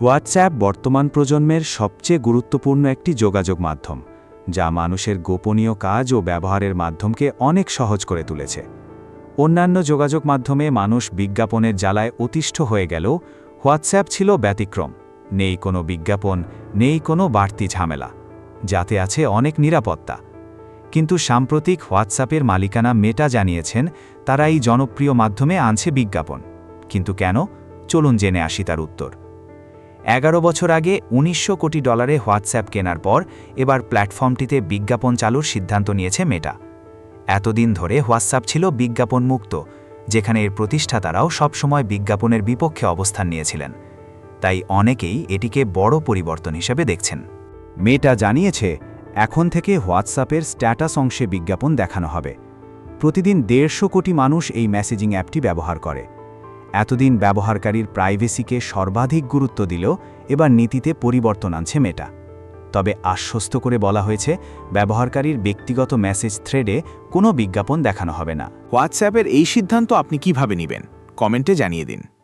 WhatsApp বর্তমান প্রজন্মের সবচেয়ে গুরুত্বপূর্ণ একটি যোগাযোগ মাধ্যম, যা মানুষের গোপনীয় কাজ ও ব্যবহারের মাধ্যমকে অনেক সহজ করে তুলেছে। অন্যান্য যোগাযোগ মাধ্যমে মানুষ বিজ্ঞাপনের জ্বালায় অতিষ্ঠ হয়ে গেল হোয়াটসঅ্যাপ ছিল ব্যতিক্রম, নেই কোনো বিজ্ঞাপন, নেই কোনো বাড়তি ঝামেলা, যাতে আছে অনেক নিরাপত্তা। কিন্তু সাম্প্রতিক হোয়াটসঅ্যাপের মালিকানা মেটা জানিয়েছেন, তারা এই জনপ্রিয় মাধ্যমে আনছে বিজ্ঞাপন। কিন্তু কেন? চলুন জেনে আসি তার উত্তর। এগারো বছর আগে উনিশশো কোটি ডলারে হোয়াটসঅ্যাপ কেনার পর এবার প্ল্যাটফর্মটিতে বিজ্ঞাপন চালুর সিদ্ধান্ত নিয়েছে মেটা। এতদিন ধরে হোয়াটসঅ্যাপ ছিল বিজ্ঞাপন মুক্ত যেখানে এর প্রতিষ্ঠাতারাও সবসময় বিজ্ঞাপনের বিপক্ষে অবস্থান নিয়েছিলেন। তাই অনেকেই এটিকে বড় পরিবর্তন হিসেবে দেখছেন। মেটা জানিয়েছে, এখন থেকে হোয়াটসঅ্যাপের স্ট্যাটাস অংশে বিজ্ঞাপন দেখানো হবে। প্রতিদিন দেড়শো কোটি মানুষ এই মেসেজিং অ্যাপটি ব্যবহার করে। এতদিন ব্যবহারকারীর প্রাইভেসিকে সর্বাধিক গুরুত্ব দিল, এবার নীতিতে পরিবর্তন আনছে মেটা। তবে আশ্বস্ত করে বলা হয়েছে, ব্যবহারকারীর ব্যক্তিগত মেসেজ থ্রেডে কোনো বিজ্ঞাপন দেখানো হবে না। হোয়াটসঅ্যাপের এই সিদ্ধান্ত আপনি কীভাবে নেবেন? কমেন্টে জানিয়ে দিন।